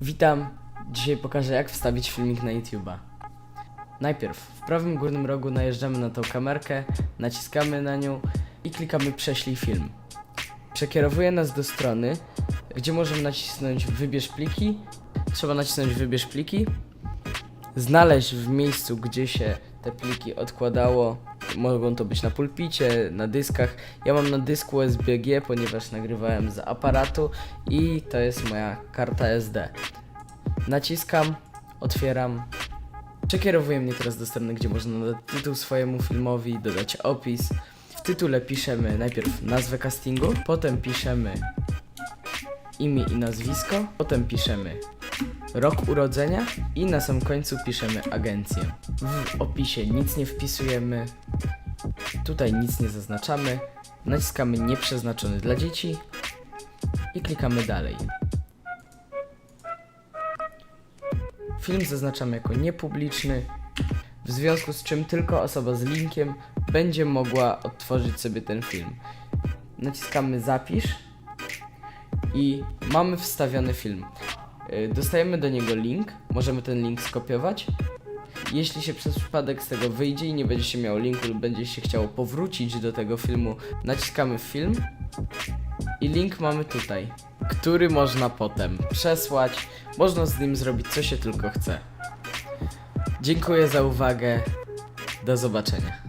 Witam. Dzisiaj pokażę jak wstawić filmik na YouTube'a. Najpierw w prawym górnym rogu najeżdżamy na tą kamerkę, naciskamy na nią i klikamy prześlij film. Przekierowuje nas do strony, gdzie możemy nacisnąć wybierz pliki. Trzeba nacisnąć wybierz pliki. Znaleźć w miejscu, gdzie się te pliki odkładało. Mogą to być na pulpicie, na dyskach. Ja mam na dysku SBG, ponieważ nagrywałem z aparatu i to jest moja karta SD. Naciskam, otwieram. Przekierowuje mnie teraz do strony, gdzie można dodać tytuł swojemu filmowi, dodać opis. W tytule piszemy najpierw nazwę castingu, potem piszemy imię i nazwisko, potem piszemy rok urodzenia i na sam końcu piszemy agencję. W opisie nic nie wpisujemy, tutaj nic nie zaznaczamy, naciskamy nieprzeznaczony dla dzieci i klikamy dalej. Film zaznaczamy jako niepubliczny, w związku z czym tylko osoba z linkiem będzie mogła odtworzyć sobie ten film. Naciskamy zapisz i mamy wstawiony film. Y, Dostajemy do niego link, możemy ten link skopiować. Jeśli się przez przypadek z tego wyjdzie i nie będzie się miało linku lub będzie się chciało powrócić do tego filmu, naciskamy film i link mamy tutaj, który można potem przesłać. Można z nim zrobić co się tylko chce. Dziękuję za uwagę. Do zobaczenia.